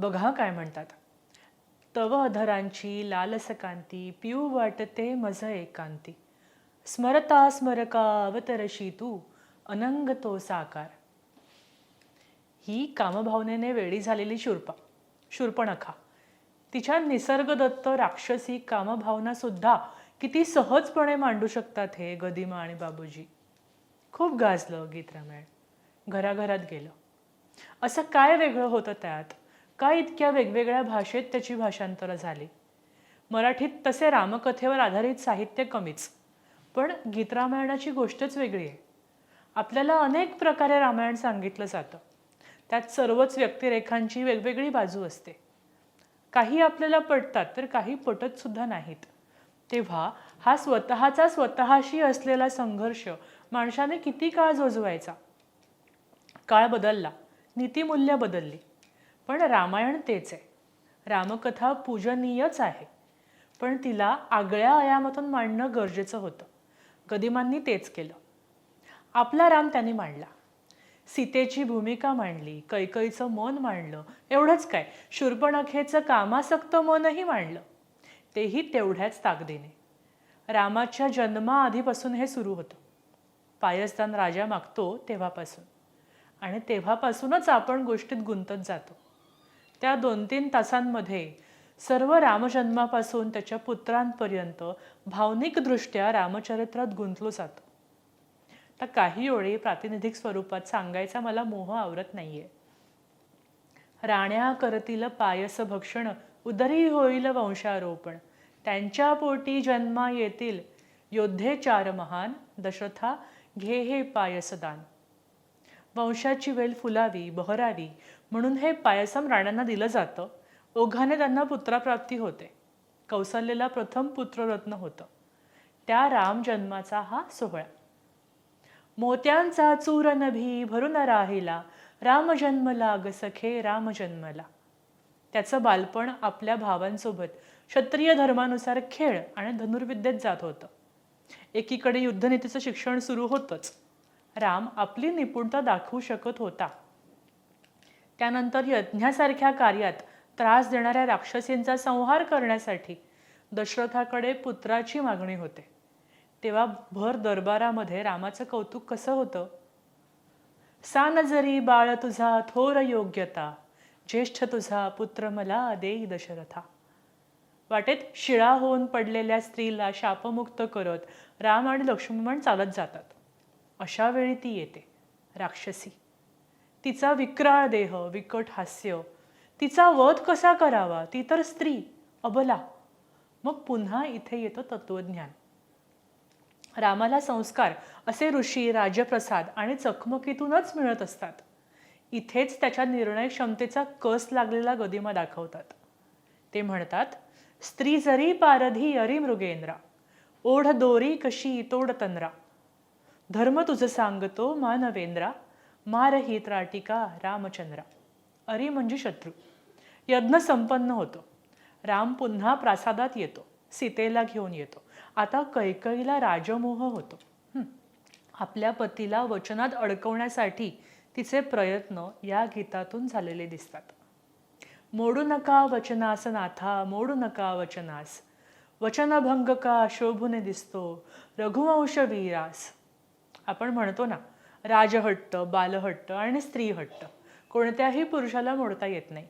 बघा काय म्हणतात. तव अधरांची लालसकांती पिऊ वाटते मज एकांती. स्मरता स्मरका अवतरशी तू अनंग तो साकार. ही कामभावनेने वेडी झालेली शूर्पा शूर्पणखा. तिच्या निसर्गदत्त राक्षसी कामभावना सुद्धा किती सहजपणे मांडू शकतात हे गदिमा आणि बाबूजी. खूप गाजलं गीत रामायण घराघरात गेलं. असं काय वेगळं होतं त्यात? का इतक्या वेगवेगळ्या भाषेत त्याची भाषांतरं झाली? मराठीत तसे रामकथेवर आधारित साहित्य कमीच पण गीतरामायणाची गोष्टच वेगळी आहे. आपल्याला अनेक प्रकारे रामायण सांगितलं जातं. त्यात सर्वच व्यक्तिरेखांची वेगवेगळी बाजू असते. काही आपल्याला पटतात तर काही पटतसुद्धा नाहीत. तेव्हा हा स्वतःचा स्वतःशी असलेला संघर्ष माणसाने किती काळ जोजवायचा? काळ बदलला नीतिमूल्य बदलली. पण रामायण तेच आहे. रामकथा पूजनीयच आहे. पण तिला आगळ्या आयामातून मांडणं गरजेचं होतं. गदिमांनी तेच केलं. आपला राम त्यांनी मांडला. सीतेची भूमिका मांडली कैकईचं मन मांडलं एवढंच काय शूर्पणखेचं कामासक्त मनही मांडलं. तेही तेवढ्याच ताकदीने. रामाच्या जन्माआधीपासून हे सुरू होतं. पायस्तान राजा मागतो तेव्हापासून. आणि तेव्हापासूनच आपण गोष्टीत गुंतत जातो. त्या दोन तीन तासांमध्ये सर्व रामजन्मापासून त्याच्या पुत्रांपर्यंत भावनिकदृष्ट्या रामचरित्रात गुंतलो जातो. तर काही ओळी प्रातिनिधिक स्वरूपात सांगायचा मला मोह आवरत नाहीये. राण्या करतील पायस भक्षण उदरी होईल वंशारोपण त्यांच्या पोटी जन्मा येतील योद्धे चार महान दशरथा घे हे पायसदान. वंशाची वेल फुलावी बहरावी म्हणून हे पायसम राण्यांना दिलं जातं. ओघाने त्यांना पुत्राप्राप्ती होते. कौसल्यला प्रथम पुत्ररत्न होतं. त्या राम जन्माचा हा सोहळा. मोत्यांचा चूर नभी भरून राहिला. राम जन्मला रामजन्मला राम जन्मला. त्याचं बालपण आपल्या भावांसोबत क्षत्रिय धर्मानुसार खेळ आणि धनुर्विद्येत जात होतं. एकीकडे युद्धनीतीचं शिक्षण सुरू होतंच. राम आपली निपुणता दाखवू शकत होता. त्यानंतर यज्ञासारख्या कार्यात त्रास देणाऱ्या राक्षसींचा संहार करण्यासाठी दशरथाकडे पुत्राची मागणी होते. तेव्हा भर दरबारामध्ये रामाचं कौतुक कसं होतं? सान जरी बाळ तुझा थोर योग्यता ज्येष्ठ तुझा पुत्र मला देई दशरथा. वाटेत शिळा होऊन पडलेल्या स्त्रीला शापमुक्त करत राम आणि लक्ष्मण चालत जातात. अशा वेळी ती येते राक्षसी. तिचा विक्राळ देह विकट हास्य. तिचा वध कसा करावा? ती तर स्त्री अबला. मग पुन्हा इथे येतं तत्वज्ञान रामाला संस्कार असे ऋषी राजप्रसाद आणि चकमकीतूनच मिळत असतात. इथेच त्याच्या निर्णय क्षमतेचा कस लागलेला गदिमा दाखवतात. ते म्हणतात स्त्री जरी पारधी अरी मृगेंद्रा ओढ दोरी कशी तोड तंद्रा. धर्म तुझं सांगतो मानवेंद्रा मार ही त्राटिका रामचंद्रा. अरी म्हणजे शत्रू. यज्ञ संपन्न होतो. राम पुन्हा प्रासादात येतो. सीतेला घेऊन येतो. आता कैकईला राजमोह होतो. आपल्या पतीला वचनात अडकवण्यासाठी तिचे प्रयत्न या गीतातून झालेले दिसतात. मोडू नका वचनास नाथा मोडू नका वचनास. वचनभंग का शोभूने दिसतो रघुवंश वीरास. आपण म्हणतो ना राजहट्ट बालहट्ट आणि स्त्रीहट्ट. कोणत्याही पुरुषाला मोडता येत नाही.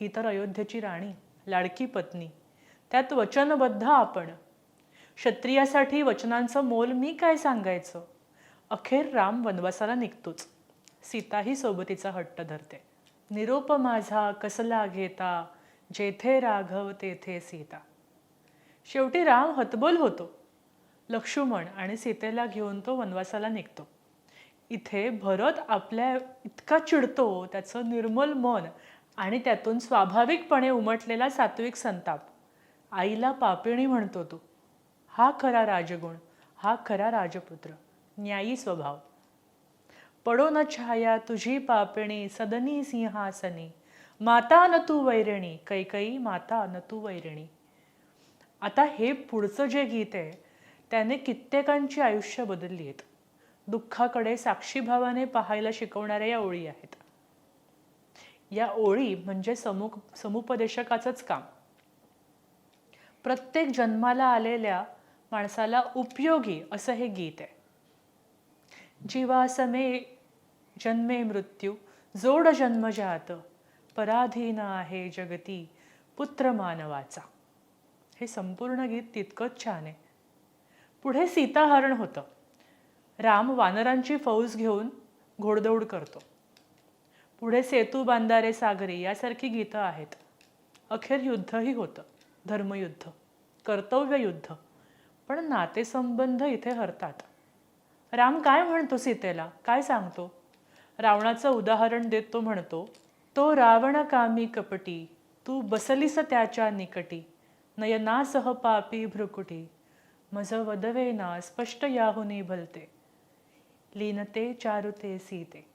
ही तर अयोध्येची राणी लाडकी पत्नी. त्यात वचनबद्ध आपण. क्षत्रियासाठी वचनांचं मोल मी काय सांगायचं? अखेर राम वनवासाला निघतोच. सीताही सोबतीचा हट्ट धरते. निरोप माझा कसला घेता? जेथे राघव तेथे सीता. शेवटी राम हतबल होतो. लक्ष्मण आणि सीतेला घेऊन तो वनवासाला निघतो. इथे भरत आपल्या इतका चिडतो त्याचं निर्मल मन आणि त्यातून स्वाभाविकपणे उमटलेला सात्विक संताप. आईला पापिणी म्हणतो तो हा खरा राजगुण हा खरा राजपुत्र न्यायी स्वभाव. पडो न छाया तुझी पापिणी सदनी सिंहासनी. माता न तू वैरिणी कैकई माता न तू वैरिणी. आता हे पुढचं जे गीत आहे त्याने कित्येकांची आयुष्य बदलली आहेत. दुःखाकडे साक्षीभावाने पाहायला शिकवणाऱ्या या ओळी आहेत. या ओळी म्हणजे समु समुपदेशकाचंच काम. प्रत्येक जन्माला आलेल्या माणसाला उपयोगी असं हे गीत आहे. जीवासमे जन्मे मृत्यू जोड जन्म जात पराधीन आहे जगती पुत्र मानवाचा. हे संपूर्ण गीत तितकंच छान आहे. पुढे सीताहरण होतं. राम वानरांची फौज घेऊन घोडदौड करतो. पुढे सेतू बांधारे सागरी यासारखी गीतं आहेत. अखेर युद्धही होतं. धर्मयुद्ध कर्तव्य युद्ध पण नातेसंबंध इथे हरतात. राम काय म्हणतो सीतेला? काय सांगतो? रावणाचं उदाहरण देत तो म्हणतो तो रावण कामी कपटी तू बसलीस त्याच्या निकटी नयनासह पापी भ्रुकुटी मज वदवेना स्पष्ट याहुनी भलते लीनते चारुते सीते.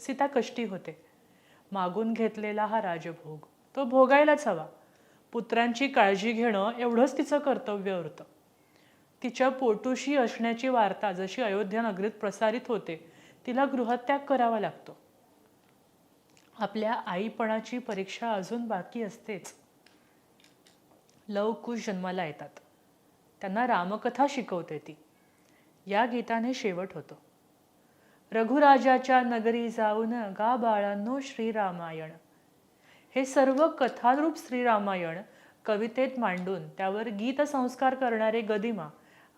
सीता कष्टी होते. मागून घेतलेला हा राजभोग. तो भोगायलाच हवा. पुत्रांची काळजी घेणं एवढंच तिचं कर्तव्य होतं. तिच्या पोटूशी असण्याची वार्ता जशी अयोध्या नगरीत प्रसारित होते तिला गृहत्याग करावा लागतो. आपल्या आईपणाची परीक्षा अजून बाकी असतेच. लवकुश जन्माला येतात. त्यांना रामकथा शिकवते ती. या गीताने शेवट होतो. रघुराजाच्या नगरी जाऊन गा बाळांनो श्रीरामायण. हे सर्व कथारूप श्रीरामायण कवितेत मांडून त्यावर गीतसंस्कार करणारे गदिमा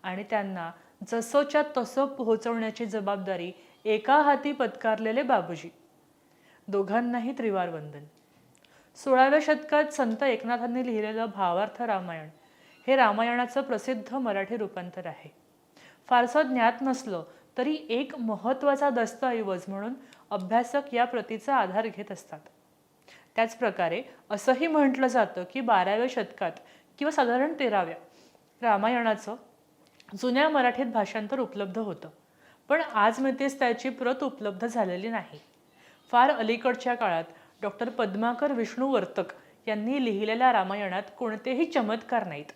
आणि त्यांना जसोच्या तसो पोहोचवण्याची जबाबदारी एका हाती पत्कारलेले बाबूजी. दोघांनाही त्रिवार वंदन. सोळाव्या शतकात संत एकनाथांनी लिहिलेलं भावार्थ रामायण हे रामायणाचं प्रसिद्ध मराठी रूपांतर आहे. फारसं ज्ञात नसलं तरी एक महत्त्वाचा दस्तऐवज म्हणून अभ्यासक या प्रतीचा आधार घेत असतात. त्याचप्रकारे असंही म्हटलं जातं की बाराव्या शतकात किंवा साधारण तेराव्या रामायणाचं जुन्या मराठीत भाषांतर उपलब्ध होतं. पण आज मितीस त्याची प्रत उपलब्ध झालेली नाही. फार अलीकडच्या काळात डॉक्टर पद्माकर विष्णू वर्तक यांनी लिहिलेल्या रामायणात कोणतेही चमत्कार नाहीत.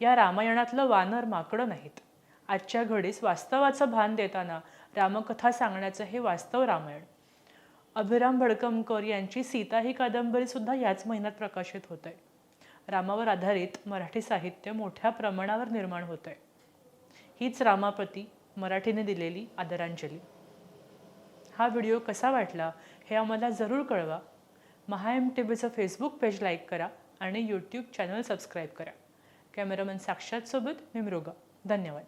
या रामायणातलं वानर माकडं नाहीत. आजच्या घडीस वास्तवाचं भान देताना रामकथा सांगण्याचं हे वास्तव रामायण. अभिराम भडकमकर यांची सीता ही कादंबरीसुद्धा याच महिन्यात प्रकाशित होत. आहे रामावर आधारित मराठी साहित्य मोठ्या प्रमाणावर निर्माण होत आहे हीच रामापती मराठीने दिलेली आदरांजली. हा व्हिडिओ कसा वाटला हे आम्हाला जरूर कळवा. महा एम टी व्हीचं फेसबुक पेज लाईक करा आणि यूट्यूब चॅनल सबस्क्राईब करा. कॅमेरामन साक्षातसोबत मी मृगा. धन्यवाद.